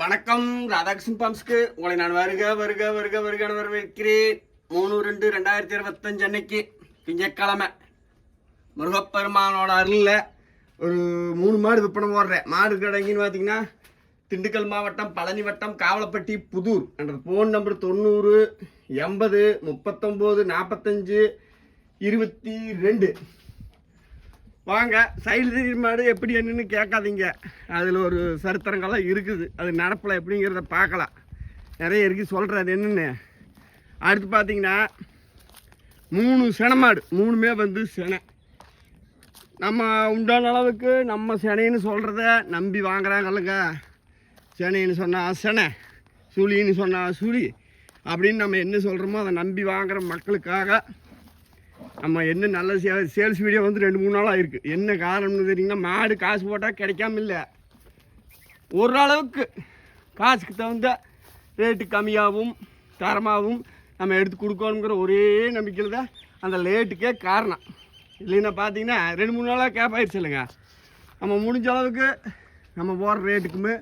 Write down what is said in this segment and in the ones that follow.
வணக்கம் ராதாகிருஷ்ணன் பாம்ஸ்க்கு. உங்களை நான் வருக வருக வருக வருக வரவேற்கிறேன். மூணு ரெண்டு ரெண்டாயிரத்தி இருபத்தஞ்சு அன்னைக்கு திங்கக்கிழமை முருகப்பெருமானோட அருளில் ஒரு மூணு மாடு விற்பனை போடுறேன் மாடு கடைங்கன்னு பார்த்தீங்கன்னா திண்டுக்கல் மாவட்டம் பழனி வட்டம் காவலப்பட்டி புதூர். என்ற ஃபோன் நம்பர் தொண்ணூறு எண்பது முப்பத்தொம்போது நாற்பத்தஞ்சு இருபத்தி ரெண்டு. வாங்க சைடு மாடு எப்படி என்னன்னு கேட்காதீங்க. அதில் ஒரு சரித்திரங்கள்லாம் இருக்குது. அது நடப்பில் எப்படிங்கிறத பார்க்கலாம். நிறைய இருக்குது சொல்கிறேன் அது என்னென்னு. அடுத்து பார்த்தீங்கன்னா மூணு செனை மாடு. மூணுமே வந்து செனை. நம்ம உண்டான அளவுக்கு நம்ம செனைன்னு சொல்கிறத நம்பி வாங்குறாங்கல்லங்க. செனைன்னு சொன்னால் செனை சுழின்னு சொன்னால் சுழி அப்படின்னு நம்ம என்ன சொல்கிறோமோ அதை நம்பி வாங்குற மக்களுக்காக நம்ம என்ன நல்ல சே சேல்ஸ் வீடியோ வந்து ரெண்டு மூணு நாள் ஆயிருக்கு. என்ன காரணம்னு தெரியுங்கன்னா மாடு காசு போட்டால் கிடைக்காம இல்லை. ஓரளவுக்கு காசுக்கு தகுந்த ரேட்டு கம்மியாகவும் தரமாகவும் நம்ம எடுத்து கொடுக்கணுங்கிற ஒரே நம்பிக்கையில் தான் அந்த லேட்டுக்கே காரணம். இல்லைன்னா பார்த்தீங்கன்னா ரெண்டு மூணு நாளாக கேப் ஆயிடுச்சு இல்லைங்க. நம்ம முடிஞ்ச அளவுக்கு நம்ம போகிற ரேட்டுக்குமே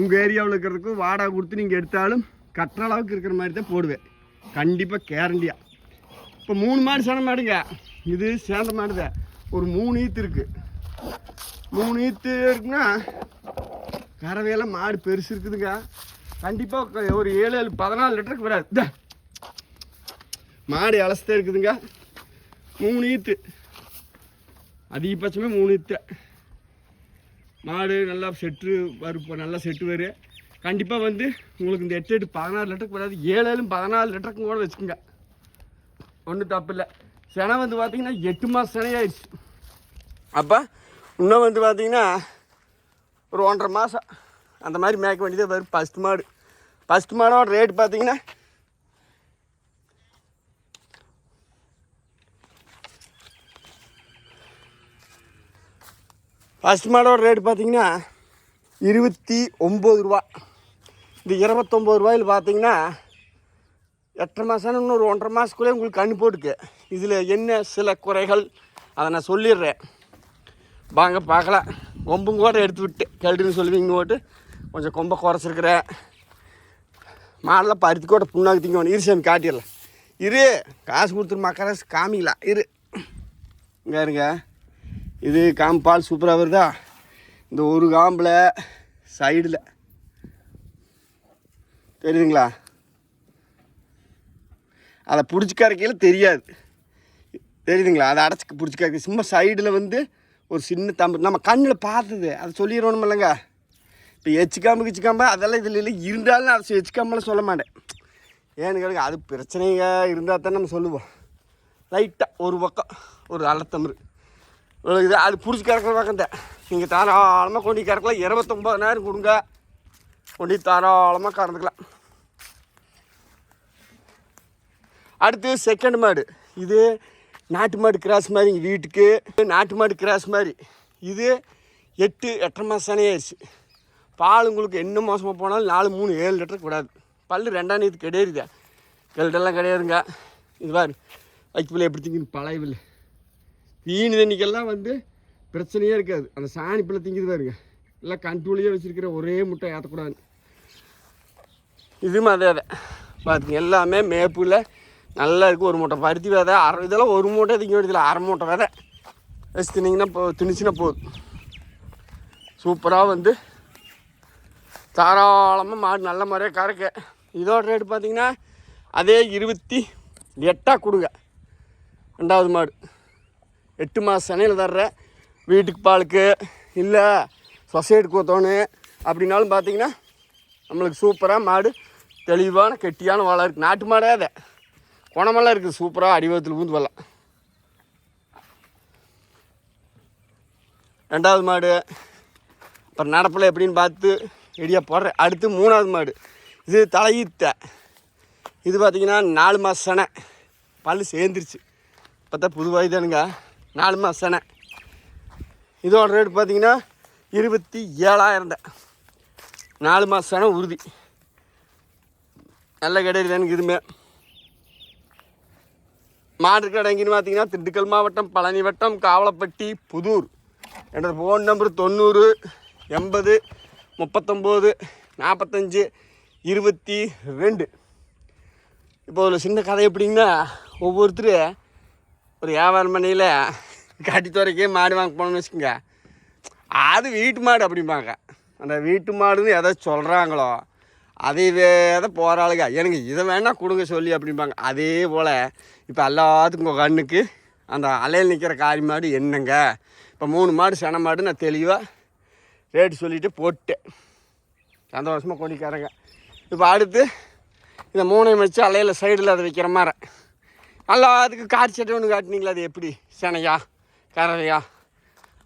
உங்கள் ஏரியாவில் இருக்கிறதுக்கும் வாடகை கொடுத்து நீங்கள் எடுத்தாலும் கட்டுற அளவுக்கு இருக்கிற மாதிரி தான் போடுவேன். கண்டிப்பாக கேரண்டியாக இப்போ மூணு மாடு சேன மாடுங்க. இது சேர்ந்த மாடு தான் ஒரு மூணு ஈத்து இருக்குது மூணு ஈத்து இருக்குன்னா கறவையெல்லாம் மாடு பெருசு இருக்குதுங்க. கண்டிப்பாக ஒரு ஏழு ஏழு பதினாலு லிட்டருக்கு வராது. மாடு இலசத்தே இருக்குதுங்க. மூணு ஈத்து. அதிகபட்சமே மூணு ஈத்து. மாடு நல்லா செட்டு வரும் நல்லா செட்டு வரும் கண்டிப்பாக வந்து உங்களுக்கு இந்த எட்டு எட்டு பதினாறு லிட்டருக்கு வராது. ஏழு ஏழு பதினாலு லிட்டருக்கு கூட வச்சுக்கோங்க. ஒன்றும் தப்பு இல்லை. செனை வந்து பார்த்தீங்கன்னா எட்டு மாதம் சினையாயிடுச்சு அப்போ இன்னும் வந்து பார்த்தீங்கன்னா ஒரு ஒன்றரை மாதம் அந்த மாதிரி மேய்க்க வேண்டியதே வரும். ஃபஸ்ட் மாடு. ஃபஸ்ட் மாடோட ரேட் பார்த்தீங்கன்னா ஃபஸ்ட் மாடோட ரேட் பார்த்தீங்கன்னா இருபத்தி ஒம்பது ரூபா. இந்த இருபத்தொம்பது ரூபாயில் பார்த்தீங்கன்னா எட்டரை மாதம் இன்னொரு ஒன்றரை மாதத்துக்குள்ளே உங்களுக்கு கண்ணு போட்டுக்கு. இதில் என்ன சில குறைகள்? அதை நான் சொல்லிடுறேன். வாங்க பார்க்கலாம். கொம்பும் கூட எடுத்து விட்டு கழுடுன்னு சொல்லுவீங்க போட்டு கொஞ்சம் கொம்பை குறைச்சிருக்கிறேன். மாடெல்லாம் பருத்தி கூட புண்ணாக்கு திங்க வேணும். சாமி காட்டிடலாம். இரு. காசு கொடுத்துரு மக்கராசு காமிக்கலாம் இரு. இங்கே இருங்க. இது காம்பால் சூப்பராக வருதா? இந்த ஒரு காம்பில் சைடில் தெரியுதுங்களா? அதை பிடிச்சி கரைக்கையில் தெரியாது. தெரியுதுங்களா? அதை அடைச்சி பிடிச்சி கரைக்க சும்மா சைடில் வந்து ஒரு சின்ன தம்பு நம்ம கண்ணில் பார்த்தது. அதை சொல்லிடணும் இல்லைங்க இப்போ எச்சுக்காம்பு கிச்சுக்காம்பு அதெல்லாம் இதில் இல்லை. இருந்தாலும் நான் அதை எச்சுக்காம்பெல்லாம் சொல்ல மாட்டேன். ஏன்னு கேளுங்க அது பிரச்சனைங்க இருந்தால் தான் நம்ம சொல்லுவோம். லைட்டாக ஒரு பக்கம் ஒரு அலத்தம்பு இது அது பிடிச்சி கறக்கிற பக்கம் தான் நீங்கள் தாராளமாக கொண்டு கறக்கலாம். இருபத்தொம்பதாயிரம் கொடுங்க. கொண்டு தாராளமாக கறந்துக்கலாம். அடுத்து செகண்ட் மாடு. இது நாட்டு மாடு கிராஸ் மாதிரி இங்கே வீட்டுக்கு. நாட்டு மாடு கிராஸ் மாதிரி. இது எட்டு எட்டரை மாதம் ஆயிடுச்சு. பால் உங்களுக்கு என்ன மோசமாக போனாலும் நாலு மூணு ஏழு லிட்டர் கூடாது. பல் ரெண்டாம் நேற்று கிடையாதுங்க. கெல்டெல்லாம் கிடையாதுங்க. இது பாரு வைக்கப்பில் எப்படி திங்குது பழைய பில்லு. தீனி தண்ணிக்கெல்லாம் வந்து பிரச்சனையே இருக்காது. அந்த சாணி பிள்ளை திங்குது பாருங்க. எல்லாம் கண்ட்ரோலையே வச்சுருக்கிற ஒரே முட்டை ஏற்றக்கூடாது இதுவும் அதே அதை பார்த்துங்க எல்லாமே மேப்பில் நல்லா இருக்குது ஒரு மூட்டை. பருத்தி விதை அரை இதெல்லாம் ஒரு மூட்டை திங்க வேண்டியதில்லை அரை மூட்டை விதை. வச்சு தின்னிங்கன்னா போ திணிச்சுன்னா போதும். சூப்பராக வந்து தாராளமாக மாடு நல்ல மாதிரியே கறக்க. இதோட ரேட்டு பார்த்தீங்கன்னா அதே இருபத்தி எட்டாக கொடுங்க. ரெண்டாவது மாடு. எட்டு மாதம் சென்னையில் தர்ற. வீட்டுக்கு பாலுக்கு இல்லை சொசைட்டி ஊற்றணும் அப்படின்னாலும் பார்த்தீங்கன்னா நம்மளுக்கு சூப்பராக மாடு தெளிவான கெட்டியான வாழை இருக்குது நாட்டு மாடே அதை. பணமெல்லாம் இருக்குது சூப்பராக அடிவத்தில் பூந்து வரலாம். ரெண்டாவது மாடு. அப்புறம் நடப்பில் எப்படின்னு பார்த்து ரெடியாக போடுறேன். அடுத்து மூணாவது மாடு. இது தலையீத்த. இது பார்த்திங்கன்னா நாலு மாதம் சனை. பல்லு சேர்ந்துருச்சு. பார்த்தா புதுவாய் தானுங்க நாலு மாதம் சனை. இதோட ரேட் பார்த்தீங்கன்னா இருபத்தி ஏழாயிரம் நாலு மாதம் சனை உறுதி. நல்ல கிடையாது எனக்கு இதுமே. மாடு கடை எங்கேன்னு பார்த்தீங்கன்னா திண்டுக்கல் மாவட்டம் பழனி வட்டம் காவலப்பட்டி புதூர். என்னோட ஃபோன் நம்பர் தொண்ணூறு எண்பது முப்பத்தொம்போது நாற்பத்தஞ்சு இருபத்தி ரெண்டு. இப்போ ஒரு சின்ன கதை எப்படிங்கன்னா ஒவ்வொருத்தர் ஒரு வியாபாரம் பண்ணையில் கட்டி துறைக்கே மாடு வாங்க போனோம்னு வச்சுக்கோங்க. அது வீட்டு மாடு அப்படிம்பாங்க. அந்த வீட்டு மாடுன்னு எதை சொல்கிறாங்களோ அதை போகிற போகிறாளுங்க எனக்கு இதை வேணால் கொடுங்க சொல்லி அப்படிம்பாங்க. அதே போல் இப்போ எல்லாத்துக்கும் உங்கள் கண்ணுக்கு அந்த அலையில் நிற்கிற காரி மாடு என்னங்க? இப்போ மூணு மாடு சென மாடு நான் தெளிவாக ரேட்டு சொல்லிவிட்டு போட்டேன். சந்தோஷமாக கொடிக்காரங்க இப்போ அடுத்து இந்த மூணையும் வச்சு அலையில் சைடில் அதை வைக்கிற மாதிரி நல்லா அதுக்கு கார் சட்டை ஒன்று காட்டினீங்களா அது எப்படி? செனையா கறவையா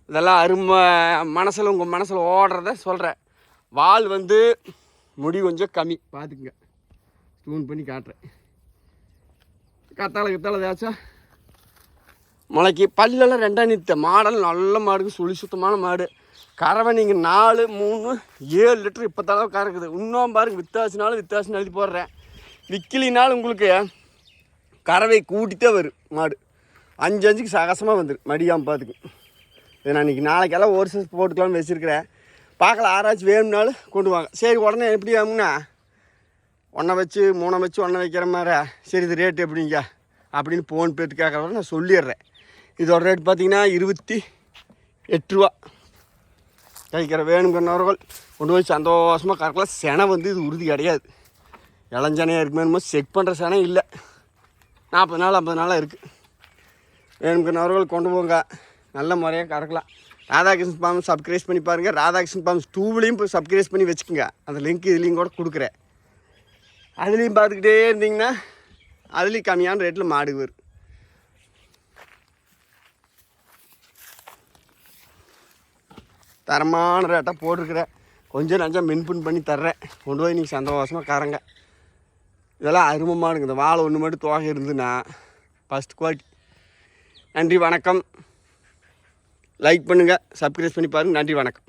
இதெல்லாம் அருமை மனசில் உங்கள் மனசில் ஓடுறத சொல்கிறேன் வால் வந்து முடி கொஞ்சம் கம்மி. பார்த்துக்குங்க ஸ்டூன் பண்ணி காட்டுறேன். கத்தாழை கத்தாழை தேய்ச்சா மலைக்கு பல்லெல்லாம் ரெண்டாம் நிறுத்த மாடல் நல்ல மாடுக்கு சுழி சுத்தமான மாடு. கறவை நீங்கள் நாலு மூணு ஏழு லிட்டர் இப்போ தடவை கறக்குது இன்னும் பாருங்க வித்தாசினாலும் வித்தாசம் எழுதி போடுறேன். விற்கலினாலும் உங்களுக்கு கறவை கூட்டிகிட்டே வரும் மாடு. அஞ்சு அஞ்சுக்கு சகசமாக வந்துடும் மடியாமல் பார்த்துக்கு. இதை நான் இன்றைக்கி நாளைக்கெல்லாம் ஒரு சில போட்டுக்கலாம்னு வச்சுருக்கிறேன். பார்க்கலாம் ஆராய்ச்சி வேணும்னாலும் கொண்டு வாங்க. சரி உடனே எப்படி ஆகும்னா ஒன்றை வச்சு மூணை வச்சு ஒன்றை வைக்கிற மாதிரி சரி இது ரேட்டு எப்படிங்க? அப்படின்னு ஃபோன் பேட்டு கேட்குறவரை நான் சொல்லிடுறேன். இதோட ரேட் பார்த்தீங்கன்னா இருபத்தி எட்டு ரூபா. கைக்கிற வேணுங்கிறவர்கள் கொண்டு போய் சந்தோஷமாக கறக்கலாம் செனை வந்து இது உறுதி கிடையாது. இளஞ்சனையாக இருக்குமே செக் பண்ணுற செனை இல்லை. நாற்பது நாள் ஐம்பது நாளாக இருக்குது வேணுங்கிறவர்கள் கொண்டு போங்க. நல்ல முறையாக கறக்கலாம். ராதாகிருஷ்ணன் பாம்பு சப்ஸ்கிரைப் பண்ணி பாருங்கள் ராதாகிருஷ்ணன் பாம்பு டூவிலையும் போய் சப்ஸ்கிரைப் பண்ணி வச்சுக்கோங்க. அந்த லிங்க் இதுலேயும் கூட கொடுக்குறேன். அதுலேயும் பார்த்துக்கிட்டே இருந்தீங்கன்னா அதுலேயும் கம்மியான ரேட்டில் மாடு வரும். தரமான ரேட்டாக போட்டிருக்கிறேன் கொஞ்சம் நஞ்சம் மின்புன் பண்ணி தர்றேன். கொண்டு போய் நீங்கள் சந்தோஷமாக கறங்க. இதெல்லாம் அருமமானுங்க இந்த வாழை ஒன்று மட்டும் தோகை இருந்துன்னா ஃபஸ்ட் குவாலிட்டி நன்றி வணக்கம். லைக் பண்ணுங்கள் சப்ஸ்கிரைப் பண்ணி பாருங்கள் நன்றி வணக்கம்.